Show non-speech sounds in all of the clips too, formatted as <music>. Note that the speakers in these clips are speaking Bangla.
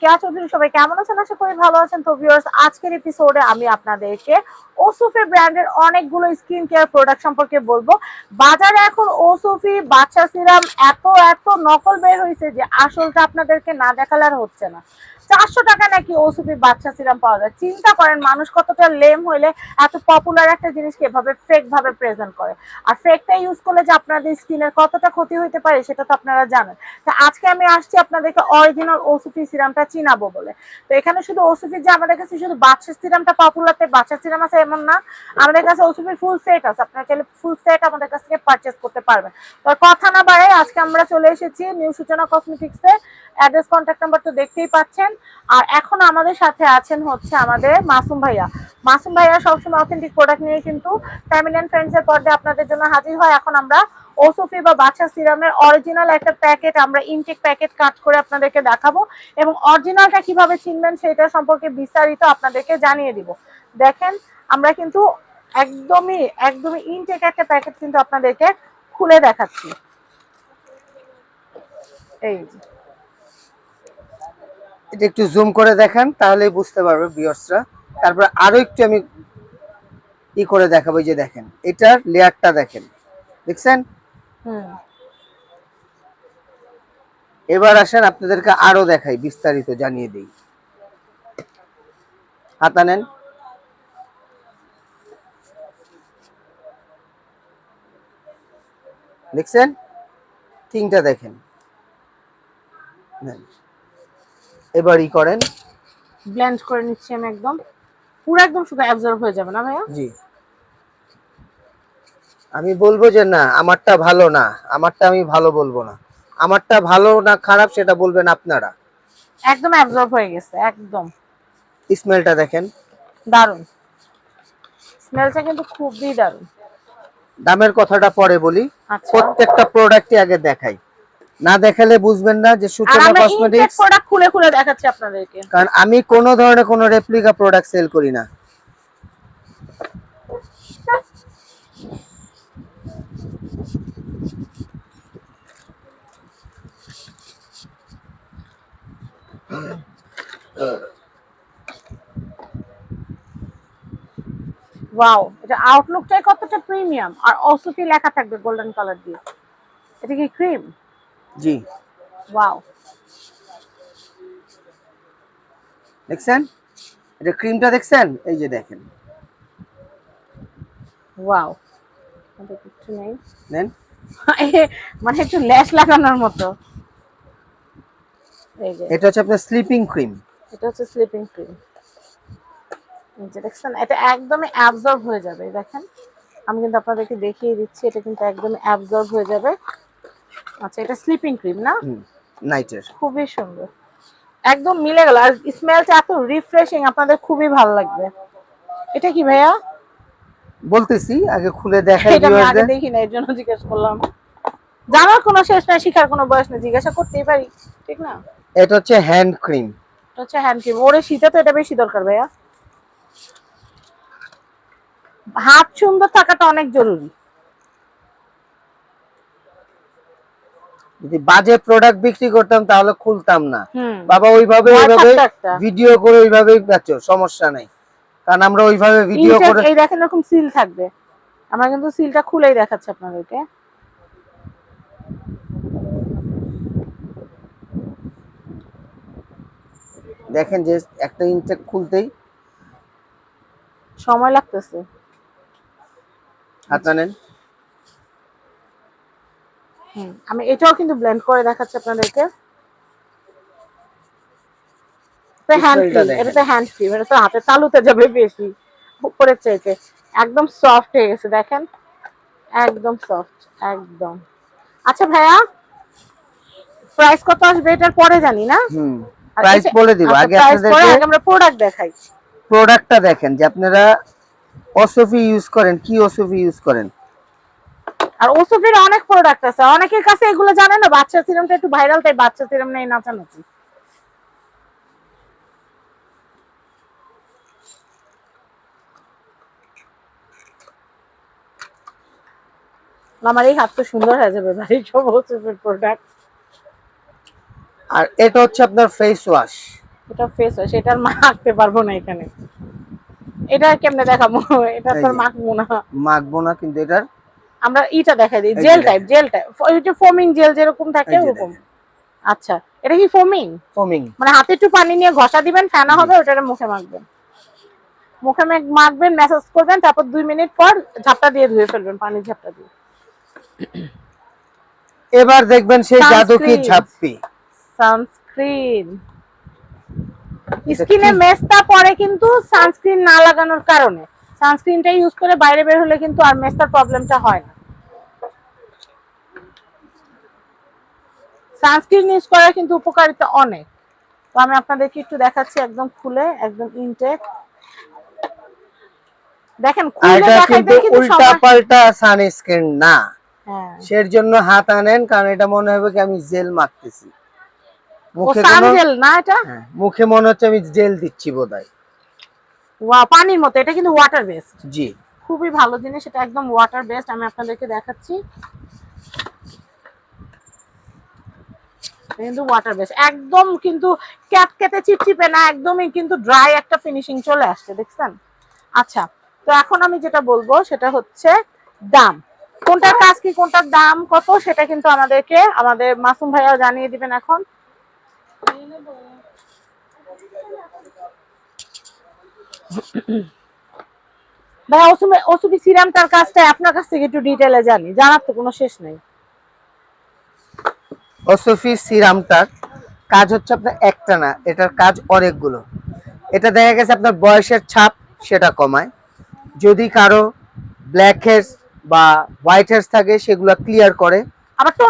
কেয়া চৌধুরী, সবাই কেমন আছেন? আমি আপনাদেরকে ব্র্যান্ডের অনেকগুলো কেয়ার প্রোডাক্ট সম্পর্কে বলব। বাজারে এখন বাচ্চা সিরাম এত এত নকল বের হয়েছে যে আসলটা আপনাদেরকে না দেখালার হচ্ছে না। চারশো টাকা নাকি ওসুফি বাচ্চা সিরাম পাওয়া যায়। চিন্তা করেন, মানুষ কতটা লেম হইলে এত পপুলার একটা জিনিসকে এভাবে ফেক ভাবে প্রেজেন্ট করে। আর ফেকটা ইউজ করলে যে আপনাদের স্কিনের কতটা ক্ষতি হইতে পারে, সেটা তো আপনারা জানেন। তো আজকে আমি আসছি আপনাদেরকে অরিজিনাল ওসুফি সিরামটা চিনাবো বলে। তো এখানে শুধু ওসুফি যে আমাদের কাছে শুধু বাচ্চা সিরামটা পপুলার তাই বাচ্চা সিরাম আছে এমন না, আমাদের কাছে ওসুফির ফুল সেট আছে। আপনারা চাইলে ফুল সেট আমাদের কাছ থেকে পারচেস করতে পারবেন। তো কথা না বাড়ে আজকে আমরা চলে এসেছি নিউ সূচনা কসমেটিক্সে অ্যাড্রেস কন্ট্যাক্ট নাম্বার তো দেখতেই পাচ্ছেন। আর এখন আমাদের সাথে আছেন হচ্ছে আমাদের মাসুম ভাইয়া। মাসুম ভাইয়া সবসময় অথেন্টিক প্রোডাক্ট নিয়ে কিন্তু ফ্যামিলি অ্যান্ড ফ্রেন্ডসের পর্দায় আপনাদের জন্য হাজির হয়। এখন আমরা ওসুফি বা বাচ্চা সিরামের অরিজিনাল একটা প্যাকেট আমরা ইনটেক প্যাকেট কাট করে আপনাদেরকে দেখাবো এবং অরিজিনালটা কীভাবে চিনবেন সেটা সম্পর্কে বিস্তারিত আপনাদেরকে জানিয়ে দিব। দেখেন, আমরা কিন্তু একদমই একদমই ইনটেক একটা প্যাকেট কিন্তু আপনাদেরকে খুলে দেখাচ্ছি। এই এটা একটু জুম করে দেখেন তাহলেই বুঝতে পারবে ভিউয়ার্সরা তারপর আরও একটু আমি ই করে দেখাবো যে দেখেন এটার লেয়ারটা দেখেন। দেখছেন? এবার আসেন আপনাদেরকে আরও দেখাই বিস্তারিত জানিয়ে দিই। হাতা নেন দেখছেন? তিনটা দেখেন। এবার ই করেন। ব্লেন্ড করে নিচ্ছি আমি একদম। পুরো একদম শুধু অ্যাবজর্ব হয়ে যাবে না ভাইয়া? জি। আমি বলব যে না আমারটা ভালো না। আমারটা আমি ভালো বলব না। আমারটা ভালো না খারাপ সেটা বলবেন আপনারা। একদম অ্যাবজর্ব হয়ে গেছে একদম। স্মেলটা দেখেন। দারুণ স্মেলটা কিন্তু খুবই দারুণ দামের কথাটা পরে বলি। আচ্ছা। প্রত্যেকটা প্রোডাক্টই আগে দেখাই। না দেখালে বুঝবেন না যে সূচনা কসমেটিক্স প্রোডাক্ট খুলে খুলে দেখাচ্ছি আপনাদেরকে। কারণ আমি কোনো ধরনের কোনো রেপ্লিকা প্রোডাক্ট সেল করি না। ওয়াও এটা আউটলুকটাই কতটা প্রিমিয়াম আর অসুফি লেখা থাকবে গোল্ডেন কালার দিয়ে? এটা কি ক্রিম জি। ওয়াও দেখছেন? এটা ক্রিমটা দেখছেন? এই যে দেখেন। ওয়াও কিছু নেই। নেন। <laughs> মানে একটু ল্যাশ লাগানোর মতো। এই যে। এটা হচ্ছে আপনার স্লিপিং ক্রিম। এটা হচ্ছে স্লিপিং ক্রিম। যে দেখছেন? এটা একদমই অ্যাবজর্ব হয়ে যাবে দেখেন? আমি কিন্তু আপনাদেরকে দেখিয়ে দিচ্ছি এটা কিন্তু একদমই অ্যাবজর্ব হয়ে যাবে। আচ্ছা এটা স্লিপিং ক্রিম না? নাইটের খুবই সুন্দর। একদম মিলে গেল। আর স্মেলটা এত রিফ্রেশিং আপনাদের খুবই ভালো লাগবে। এটা কি ভাইয়া? বলতেছি আগে খুলে দেখাই এটা আমি আগে দেখি না এর জন্য জিজ্ঞেস করলাম। জানার কোনো শেষ নাই শিখার কোনো বয়স নেই জিজ্ঞাসা করতেই পারি ঠিক না? এটা হচ্ছে হ্যান্ড ক্রিম এটা হচ্ছে হ্যান্ড ক্রিম ওরে শীতে তো এটা বেশি দরকার ভাইয়া। হাত সুন্দর থাকাটা অনেক জরুরি। যদি বাজে প্রোডাক্ট বিক্রি করতাম তাহলে খুলতাম না। বাবা ওইভাবে ওইভাবে ভিডিও করে ওইভাবেই বেচো সমস্যা নাই। কারণ আমরা ওইভাবে ভিডিও করে এই দেখেন এরকম সিল থাকবে। আমরা কিন্তু সিলটা খুলেই দেখাচ্ছি আপনাদেরকে। দেখেন যে একটা ইনটেক খুলতেই সময় লাগতেছে। হাতা নেন হুম আমি এটাও কিন্তু ব্লেন্ড করে দেখাচ্ছি আপনাদেরকে। হ্যান্ড ক্রিম এটা তো হ্যান্ড ক্রিম এটা তো হাতে তালুতে যাবে বেশি উপরের চাইতে একদম সফট হয়ে গেছে দেখেন? একদম সফট একদম। আচ্ছা ভাইয়া প্রাইস কত আসবে এটার পরে জানি না? প্রাইস বলে দিব। আচ্ছা, আগে আমরা প্রোডাক্ট দেখাই। প্রোডাক্টটা দেখেন যে আপনারা অসফি ইউজ করেন কি অসফি ইউজ করেন? আর ওসফির অনেক প্রোডাক্ট আছে। অনেকের কাছে এগুলো জানে না বাচ্চা সিরামটা একটু ভাইরাল তাই বাচ্চা সিরাম নেই নাচানাচি। আমার এই হাত তো সুন্দর হয়ে যাবে ভাই সব ওসফির প্রোডাক্ট আর এটা হচ্ছে আপনার ফেস ওয়াশ এটা ফেস ওয়াশ এটার মাখতে পারব না এখানে। এটা কেমনে দেখাবো? এটা তোর মাখবো না। মাখবো না কিন্তু এটার আমরা ইটা দেখাই দিই জেল টাইপ জেল টাইপ ওই যে ফোমিং জেল যেরকম থাকে ওরকম। আচ্ছা এটা কি ফোমিং ফোমিং মানে হাতে একটু পানি নিয়ে ঘষা দিবেন ফেনা হবে ওটা মুখে মাখবেন। মুখে মেখ- মাখবেন ম্যাসাজ করবেন তারপর দুই মিনিট পর ঝাপটা দিয়ে ধুয়ে ফেলবেন পানির ঝাপটা দিয়ে। এবার দেখবেন সেই জাদু কি। সানস্ক্রিন স্কিনে? মেস্তা পরে কিন্তু সানস্ক্রিন না লাগানোর কারণে। সানস্ক্রিনটা ইউজ করে বাইরে বের হলে কিন্তু আর মেস্তার প্রবলেমটা হয় না। সানস্ক্রিন ইউজ করার কিন্তু উপকারিতা অনেক। তো আমি আপনাদেরকে একটু দেখাচ্ছি একদম খুলে একদম ইনটেক দেখেন উল্টা পাল্টা সানস্ক্রিন না। হ্যাঁ। সের জন্য হাত আনেন কারণ এটা মনে হবে কি আমি জেল মাখতেছি। মুখে না এটা? হ্যাঁ, মুখে মনে হচ্ছে আমি জেল দিচ্ছি বোধহয়। পানির মতো এটা কিন্তু ওয়াটার বেসড জি। খুবই ভালো জিনিস এটা একদম ওয়াটার বেসড আমি আপনাদেরকে দেখাচ্ছি। কিন্তু ওয়াটার বেস একদম কিন্তু ক্যাট কেটে চিপচিপে না একদমই কিন্তু ড্রাই একটা ফিনিশিং চলে আসছে দেখছেন? আচ্ছা তো এখন আমি যেটা বলব সেটা হচ্ছে দাম। কোনটার কাজ কি কোনটার দাম কত সেটা কিন্তু আমাদেরকে আমাদের মাসুম ভাইয়াও জানিয়ে দিবেন এখন। ভাই ওসুবি সিরামটার কাজটা আপনার কাছ থেকে একটু ডিটেলে জানি। জানার তো কোনো শেষ নেই। ওসফি সিরামটার কাজ হচ্ছে আপনার একটা না এটার কাজ অনেকগুলো। এটা দেখা গেছে আপনার বয়সের ছাপ সেটা কমায়। যদি কারও ব্ল্যাক হেয়ার্স বা হোয়াইট হেয়ার্স থাকে সেগুলো ক্লিয়ার করে।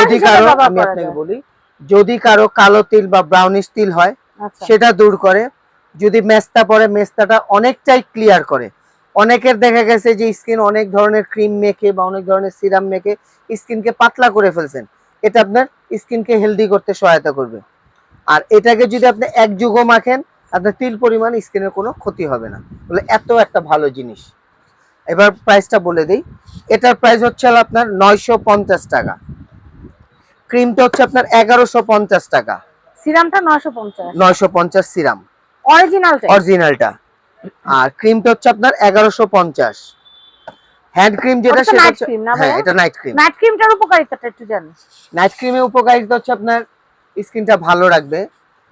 যদি কারও আমি আপনাকে বলি যদি কারও কালো তিল বা ব্রাউনিশ তিল হয় আচ্ছা। সেটা দূর করে। যদি মেস্তা পরে মেস্তাটা অনেকটাই ক্লিয়ার করে। অনেকের দেখা গেছে যে স্কিন অনেক ধরনের ক্রিম মেখে বা অনেক ধরনের সিরাম মেখে স্কিনকে পাতলা করে ফেলছেন। এটা আপনার স্কিনকে হেলদি করতে সহায়তা করবে। আর এটাকে যদি আপনি এক যুগও মাখেন আপনার তিল পরিমাণ স্কিনের কোনো ক্ষতি হবে না। বলে এত একটা ভালো জিনিস। এবার প্রাইসটা বলে দিই। এটার প্রাইস হচ্ছে আপনার নয়শো পঞ্চাশ টাকা। ক্রিমটা হচ্ছে আপনার এগারোশো পঞ্চাশ টাকা। সিরামটা নয়শো পঞ্চাশ। নয়শো পঞ্চাশ সিরাম অরিজিনালটা অরিজিনালটা আর ক্রিমটা হচ্ছে আপনার এগারোশো পঞ্চাশ। হ্যান্ড ক্রিম যেটা সেটা হচ্ছে- cream না হ্যাঁ এটা নাইট ক্রিম নাইট ক্রিমটার উপকারিতাটা একটু জানি। নাইট ক্রিমের উপকারিতা হচ্ছে আপনার স্কিনটা ভালো রাখবে।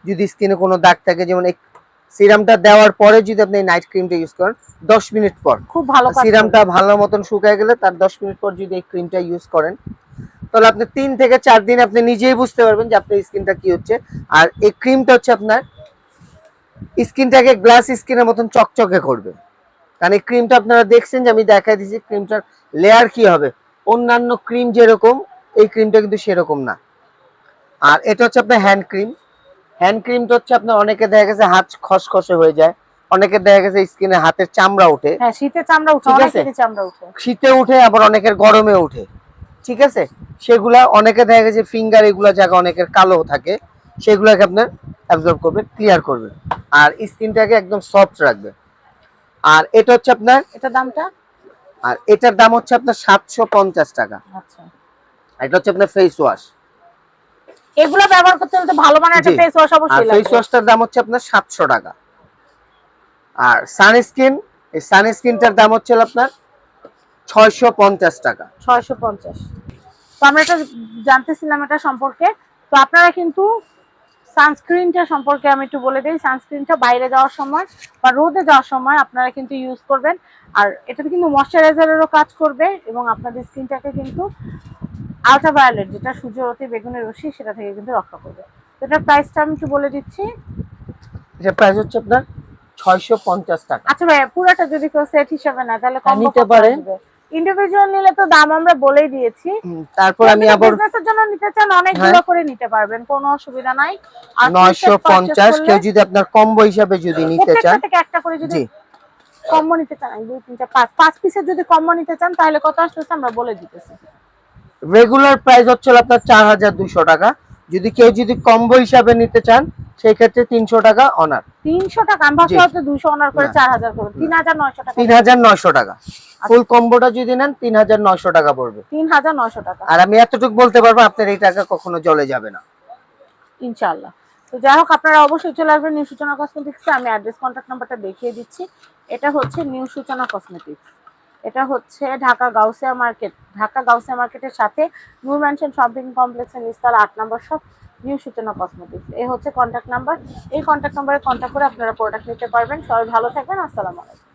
যদি স্কিনে কোনো দাগ থাকে যেমন এই সিরামটা দেওয়ার পরে যদি আপনি নাইট ক্রিমটা ইউজ করেন দশ মিনিট পর। খুব ভালো সিরামটা ভালো মতন শুকায় গেলে তার দশ মিনিট পর যদি এই ক্রিমটা ইউজ করেন তাহলে আপনি তিন থেকে চার দিন আপনি নিজেই বুঝতে পারবেন যে আপনার স্কিনটা কি হচ্ছে। আর এই ক্রিমটা হচ্ছে আপনার স্কিনটাকে গ্লাস স্কিনের মতন চকচকে করবে। কারণ এই ক্রিমটা আপনারা দেখছেন যে আমি দেখাই দিয়েছি ক্রিমটার লেয়ার কি হবে। অন্যান্য ক্রিম যেরকম এই ক্রিমটা কিন্তু সেরকম না। আর এটা হচ্ছে আপনার হ্যান্ড ক্রিম হ্যান্ড ক্রিমটা হচ্ছে আপনার অনেকে দেখা গেছে হাত খসখসে হয়ে যায় অনেকে দেখা গেছে স্কিনে হাতের চামড়া ওঠে। হ্যাঁ শীতে চামড়া উঠে ঠিক শীতে চামড়া উঠে শীতে উঠে আবার অনেকের গরমে উঠে। ঠিক আছে? সেগুলা অনেকে দেখা গেছে ফিঙ্গার এগুলা জায়গা অনেকের কালো থাকে সেগুলাকে আপনার অ্যাবজর্ব করবে ক্লিয়ার করবে। আর স্কিনটাকে একদম সফট রাখবে। আর এটা হচ্ছে আপনার এটা দামটা? আর এটার দাম হচ্ছে আপনার সাতশো পঞ্চাশ টাকা। আচ্ছা। এটা হচ্ছে আপনার ফেস ওয়াশ এগুলো ব্যবহার করতে হলে তো ভালো মানের একটা ফেস ওয়াশ অবশ্যই ফেস ওয়াশটার দাম হচ্ছে আপনার সাতশো টাকা। আর সানস্ক্রিন এই সানস্ক্রিনটার দাম হচ্ছে আপনার ছয়শো পঞ্চাশ টাকা। ছয়শো পঞ্চাশ। তো আমরা এটা জানতেছিলাম এটা সম্পর্কে। তো আপনারা কিন্তু সানস্ক্রিনটা সম্পর্কে আমি একটু বলে দিই। সানস্ক্রিনটা বাইরে যাওয়ার সময় বা রোদে যাওয়ার সময় আপনারা কিন্তু ইউজ করবেন। আর এটাতে কিন্তু ময়শ্চারাইজারেরও কাজ করবে এবং আপনাদের স্কিনটাকে কিন্তু আলট্রাভায়োলেট যেটা সূর্য অতি বেগুনের রশ্মি সেটা থেকে কিন্তু রক্ষা করবে। তো এটার প্রাইসটা আমি একটু বলে দিচ্ছি। এটা প্রাইস হচ্ছে আপনার ছয়শো পঞ্চাশ টাকা। আচ্ছা ভাইয়া পুরোটা যদি কেউ সেট হিসাবে না তাহলে কম নিতে পারেন। ইন্ডিভিজুয়াল নিলে তো দাম আমরা বলেই দিয়েছি। তারপর আমি আবার বিজনেসের জন্য নিতে চান অনেকগুলো করে নিতে পারবেন কোনো অসুবিধা নাই। আর নয়শো purchase পঞ্চাশ করলে কেউ যদি আপনার কম্বো হিসাবে যদি নিতে চান। থেকে একটা করে যদি কম্বো নিতে চান দুই তিনটা পাঁচ পাঁচ পিসের যদি কম্বো নিতে চান তাহলে কত আসতেছে আমরা বলে দিতেছি। রেগুলার প্রাইস হচ্ছে আপনার চার হাজার দুশো টাকা। যদি কেউ যদি কম্বো হিসাবে নিতে চান সেই ক্ষেত্রে তিনশো টাকা অনার তিনশো টাকা আমি ভাবছি হয়তো দুশো অনার করে চার হাজার করে। তিন হাজার নয়শো টাকা। তিন হাজার নয়শো টাকা। ফুল কম্বোটা যদি নেন তিন হাজার নয়শো টাকা পড়বে। তিন হাজার নয়শো টাকা। আর আমি এতটুকু বলতে পারব আপনার এই টাকা কখনো জলে যাবে না। ইনশাআল্লাহ। তো যাই হোক আপনারা অবশ্যই চলে আসবেন নিউ সূচনা কসমেটিক্সে আমি অ্যাড্রেস কন্ট্যাক্ট নাম্বারটা দেখিয়ে দিচ্ছি। এটা হচ্ছে নিউ সূচনা কসমেটিক্স এটা হচ্ছে ঢাকা গাউসিয়া মার্কেট। ঢাকা গাউসিয়া মার্কেটের সাথে নিউ ম্যানশন শপিং কমপ্লেক্সের নিস্তালা আট নম্বর শপ নিউ সূচনা কসমেটিক্স। এই হচ্ছে কন্ট্যাক্ট নাম্বার এই কন্ট্যাক্ট নাম্বারে কন্ট্যাক্ট করে আপনারা প্রোডাক্ট নিতে পারবেন। সবাই ভালো থাকবেন। আসসালামু আলাইকুম।